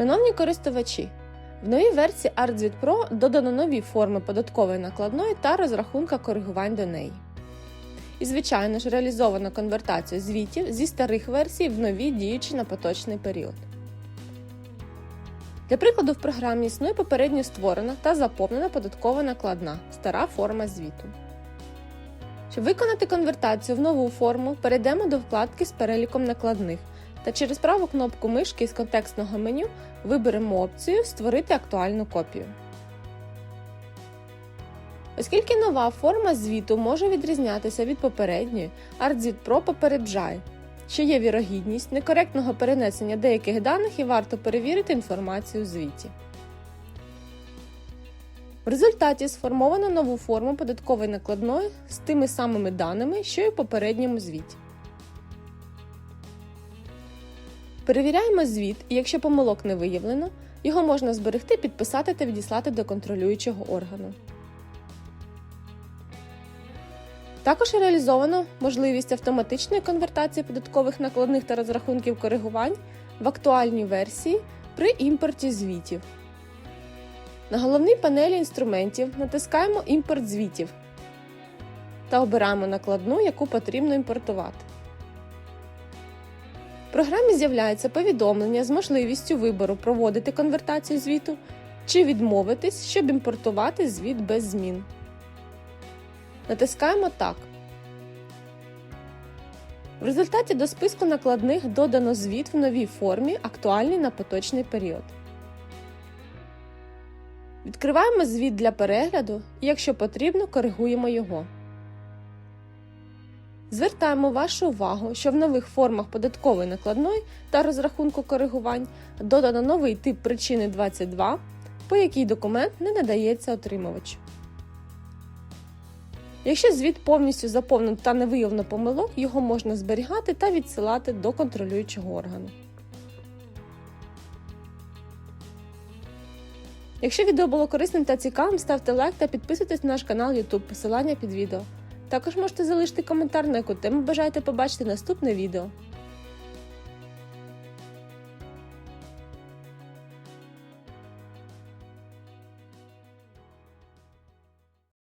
Шановні користувачі, в новій версії ArtZwit Pro додано нові форми податкової накладної та розрахунка коригувань до неї. І, звичайно ж, реалізовано конвертацію звітів зі старих версій в нові діючі на поточний період. Для прикладу, в програмі існує попередньо створена та заповнена податкова накладна стара форма звіту. Щоб виконати конвертацію в нову форму, перейдемо до вкладки з переліком накладних та через праву кнопку мишки з контекстного меню виберемо опцію Створити актуальну копію. Оскільки нова форма звіту може відрізнятися від попередньої, ArtZwit Pro попереджає, що є вірогідність некоректного перенесення деяких даних і варто перевірити інформацію у звіті. В результаті сформовано нову форму податкової накладної з тими самими даними, що й у попередньому звіті. Перевіряємо звіт, і якщо помилок не виявлено, його можна зберегти, підписати та відіслати до контролюючого органу. Також реалізовано можливість автоматичної конвертації податкових накладних та розрахунків коригувань в актуальній версії при імпорті звітів. На головній панелі інструментів натискаємо Імпорт звітів та обираємо накладну, яку потрібно імпортувати. В програмі з'являється повідомлення з можливістю вибору проводити конвертацію звіту чи відмовитись, щоб імпортувати звіт без змін. Натискаємо Так. В результаті до списку накладних додано звіт в новій формі, актуальний на поточний період. Відкриваємо звіт для перегляду і, якщо потрібно, коригуємо його. Звертаємо вашу увагу, що в нових формах податкової накладної та розрахунку коригувань додано новий тип причини 22, по якій документ не надається отримувачу. Якщо звіт повністю заповнений та не виявлено помилок, його можна зберігати та відсилати до контролюючого органу. Якщо відео було корисним та цікавим, ставте лайк та підписуйтесь на наш канал YouTube, посилання під відео. Також можете залишити коментар, на яку тему бажаєте побачити наступне відео.